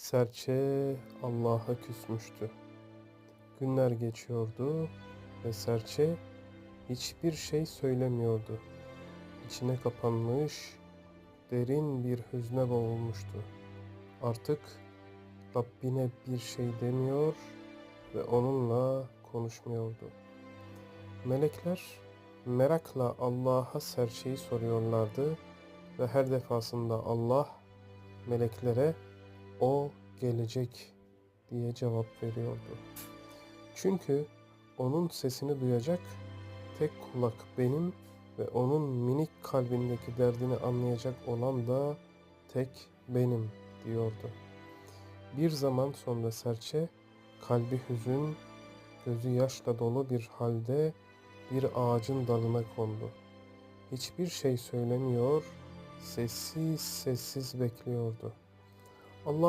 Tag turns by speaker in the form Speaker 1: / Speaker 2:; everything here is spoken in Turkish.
Speaker 1: Serçe Allah'a küsmüştü. Günler geçiyordu ve serçe hiçbir şey söylemiyordu. İçine kapanmış, derin bir hüzne boğulmuştu. Artık Rabbine bir şey demiyor ve onunla konuşmuyordu. Melekler merakla Allah'a serçeyi soruyorlardı ve her defasında Allah meleklere o gelecek diye cevap veriyordu. Çünkü onun sesini duyacak tek kulak benim ve onun minik kalbindeki derdini anlayacak olan da tek benim diyordu. Bir zaman sonra serçe kalbi hüzün, gözü yaşla dolu bir halde bir ağacın dalına kondu. Hiçbir şey söylemiyor, sessiz sessiz bekliyordu. Allah